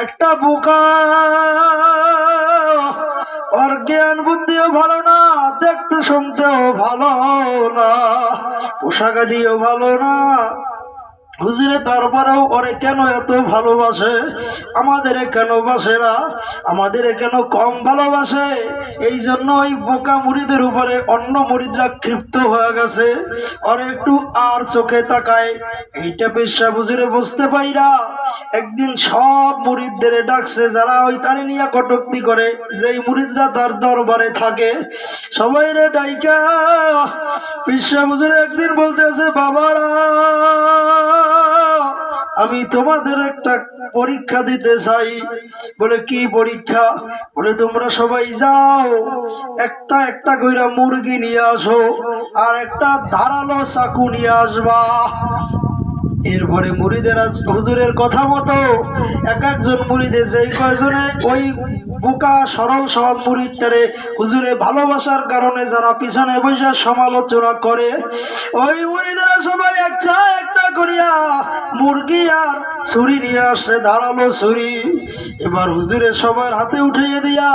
একটা বোকা। ওর জ্ঞান বুদ্ধিও ভালো না, দেখতে শুনতেও ভালো না। পোশাক দিয়েও ভালো না হুজুরে, তারপরেও ওরে কেন এত ভালোবাসে? আমাদের কেন বাসেরা? আমাদের কেন কম ভালোবাসে? এই জন্য ওই বোকা মুড়িদের উপরে অন্য মুড়িদরা ক্ষিপ্ত হয়ে গেছে। ওরে একটু আর চোখে তাকায়। এইটা পেশা বুঝুরে বুঝতে পাইরা একদিন সব মুরিদদের ডাকছে, যারা ওই তারি নিয়ে কটুক্তি করে, যেই মুরিদরা তার দরবারে থাকে। সবাই রে ডাইকা পিসা বুঝুরে একদিন বলতেছে, বাবারা আমি তোমাদের একটা পরীক্ষা দিতে চাই। বলে, কি পরীক্ষা? বলে, তোমরা সবাই যাও, একটা একটা কইরা মুরগি নিয়ে আসো, আর একটা ধারালো চাকু নিয়ে আসবা। এরপরে মুড়িদের হুজুরের কথা মতো এক একজন মুড়িদে যেই কয়জনে ওই বোকা, সরল, সহজ মুড়িদটারে হুজুরে ভালোবাসার কারণে যারা পিছনে বসে সমালোচনা করে, ওই মুড়িদেরা সবাই একটা একটা করিয়া মুরগি আর ছুরি নিয়ে আসছে, ধারালো ছুরি। এবার হুজুরে সবার হাতে উঠিয়ে দিয়া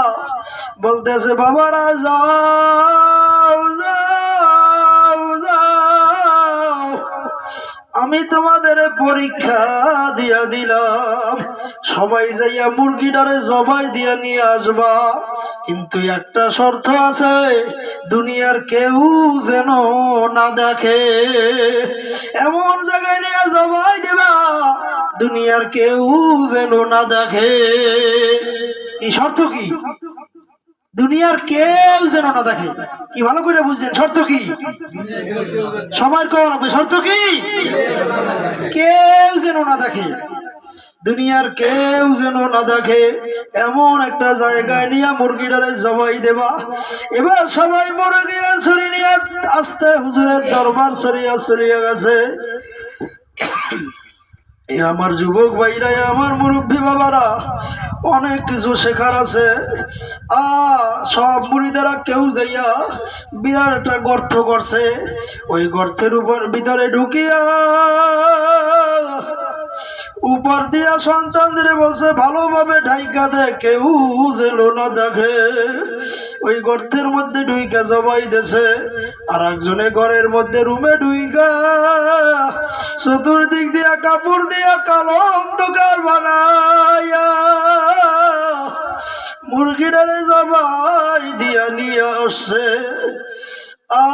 বলতেছে, বাবারা, যাও! আমি তোমাদের পরীক্ষা দিয়া দিলাম। সবাই যাইয়া মুরগিটারে জবাই দিয়া নিয়ে আসবা। কিন্তু একটা শর্ত আছে, দুনিয়ার কেউ যেন না দেখে। এমন জায়গায় নিয়ে জবাই দিবা, দুনিয়ার কেউ যেন না দেখে। এই শর্ত কি? দুনিয়ার কেউ যেন না দেখে। কি ভালো করে বুঝছেন? শর্ত কি? সবার কম রাখবে শর্ত কি? কেউ যেন না দেখে। দুনিয়ার কেউ যেন না দেখে। এমন একটা জায়গায় নিয়ে মুরগিটারে জবাই দেবা। এবার সবাই মুরগি ছড়ি নিয়ে আস্তে হুজুরের দরবার সরিয়া চলিয়া গেছে। আমার যুবক ভাইরা আমার মুরব্বী বাবারা, অনেক কিছু শেখার আছে। আ, সব মুড়িদারা কেউ যাইয়া বিরাট একটা গর্ত করছে। ওই গর্তের উপর, ভিতরে ঢুকিয়া উপর দিয়া সন্তানদের বসে ভালোভাবে ঢাইকা দে, কেউ যেন না দেখে। ওই গর্তের মধ্যে ঢুইকা জবাই দেছে আর একজনে ঘরের মধ্যে রুমে ঢুইকা চতুর্দিক দিয়া কাপড় দিয়া কালো অন্ধকার বানাইয়া, মুরগিটারে জবাই দিয়া নিয়ে আসছে। আ,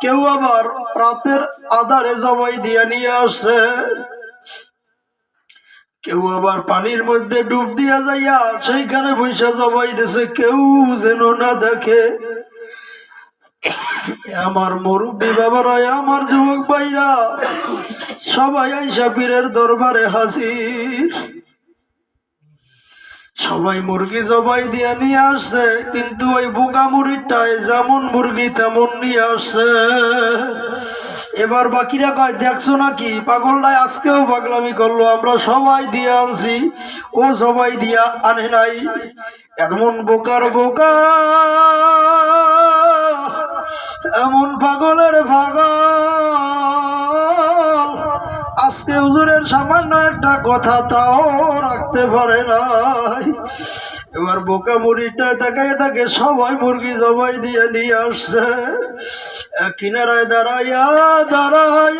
কেউ আবার রাতের আধারে জবাই দিয়া নিয়ে আসছে। কেউ আবার পানির মধ্যে ডুব দিয়া যাইয়া সেইখানে পয়সা জবাই দিছে, কেউ যেন না দেখে। আমার মুরব্বী বাবারা আমার যুবক ভাইরা, সবাই আইসা পীরের দরবারে হাজির। সবাই মুরগি জবাই দিয়া নিয়ে আসছে, কিন্তু ওই বোকা মুরগিটায় যেমন মুরগি তেমন নিয়ে আসছে। এবার বাকিরা কয়, দেখছ নাকি? পাগলটাই আজকেও পাগলামি করল, আমরা সবাই দিয়ে আনছি। ও সবাই দিয়া আনে নাই। এমন বোকার বোকা এমন পাগলের পাগল। আজকে হুজুরের সামান্য একটা কথা তাও রাখতে পারে নাই। এবার বোকা মুড়িটায় দেখায় তাকে সবাই মুরগি জবাই দিয়ে নিয়ে আসছে। কিনারায় দাঁড়াইয়া দাঁড়াইয়া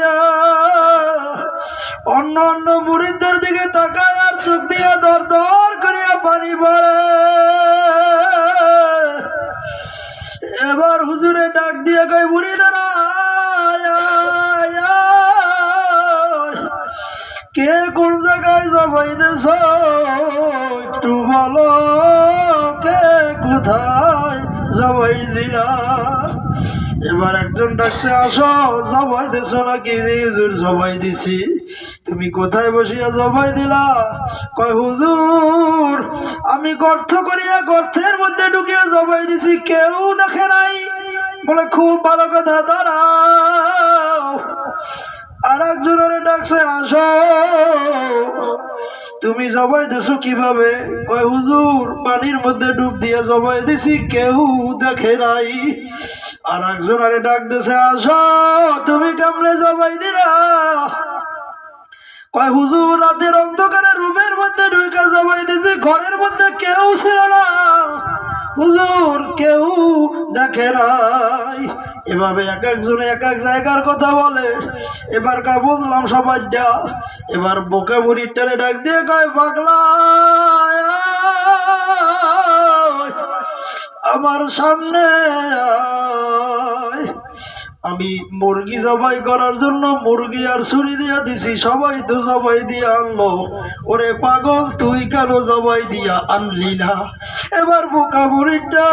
একটু বলো কে কোথায়? জবাই দিলা। এবার একজন ডাকছে, আসো, জবাই দিছ নাকি? হুজুর, জবাই দিছি। তুমি কোথায় বসিয়া জবাই দিলা? কয়, হুজুর, আমি গর্ত করিয়া গর্তের মধ্যে ঢুকিয়া জবাই দিছি, কেউ দেখে নাই। বলে, খুব ভালো কথা, দাঁড়াও। আর একজনের ডাকছে, আসো। তুমি জবাই দিছো কীভাবে? কয়, হুজুর, পানির মধ্যে ডুব দিয়ে জবাই দিছি, কেউ দেখে নাই। আর একজন আরে ডাক দিছে, আসো, তুমি কেমনে জবাই দিলা? কয়, হুজুর, রাতের অন্ধকারে রুমের মধ্যে ঢুকে জবাই দিছি, ঘরের মধ্যে কেউ ছিল না। হুজুর, কেউ দেখে নাই এভাবে এক একজনে এক এক জায়গার কথা বলে। এবার কা বুঝলাম সবাই যা এবার বোকে মুড়ি টেনে ডাক দিয়ে কয় পাগলা আমার সামনে আমি মুরগি জবাই করার জন্য মুরগি আর ছুরি দিয়া দিছি, সবাই তো জবাই দিয়ে আনলো। ওরে পাগল, তুই কেন জবাই দিয়া আনলি না? এবার বোকা মুড়িটা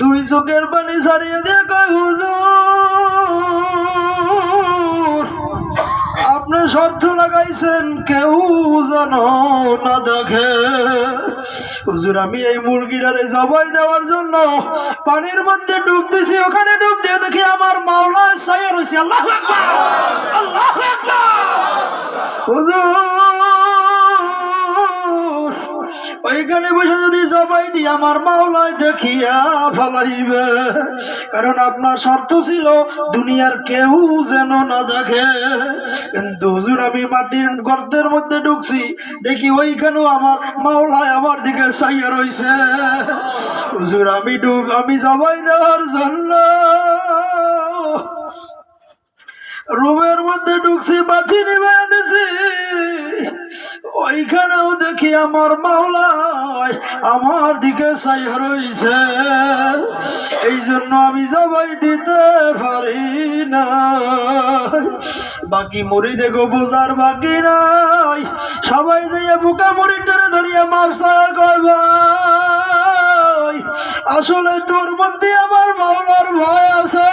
দুই চোখের পানি ছাড়িয়ে দিয়ে কয়, হুজুর, আপনি শর্ত লাগাইছেন, কেউ যেন না দেখে। হুজুর, আমি এই মুরগিটারে জবাই দেওয়ার জন্য পানির মধ্যে ডুব দিছি, ওখানে ডুব দিয়ে দেখি আমার মাওলা সাইয়া রয়েছে। আল্লাহ আল্লাহ হুজুর ওইখানে বসে যদি জবাই দি আমার মাওলায় দেখিয়া ফলাইবে। কারণ আপনার শর্ত ছিল, দুনিয়ার কেউ যেন না দেখে। কিন্তু হুজুর, আমি মাটির গর্তের মধ্যে ঢুকছি, দেখি ওইখানেও আমার মাওলায় আমার দিকে চাইয়া রইছে। হুজুর, আমি ডুব, আমি জবাই দেওয়ার জন্য রুমের মধ্যে ঢুকছি বাতি নিবে দিছি ওইখানেও দেখি আমার মাওলায়, আমার দিকে চাই রইছে। এই জন্য আমি জবাই দিতে পারি না। বাকি মুড়ি দেখো, বোঝার বাকি নাই। সবাই যাইয়া বুকা মুড়িটারে ধরিয়া মাপ সার কয় আসলে তোর মধ্যে আমার মাওলার ভয় আছে।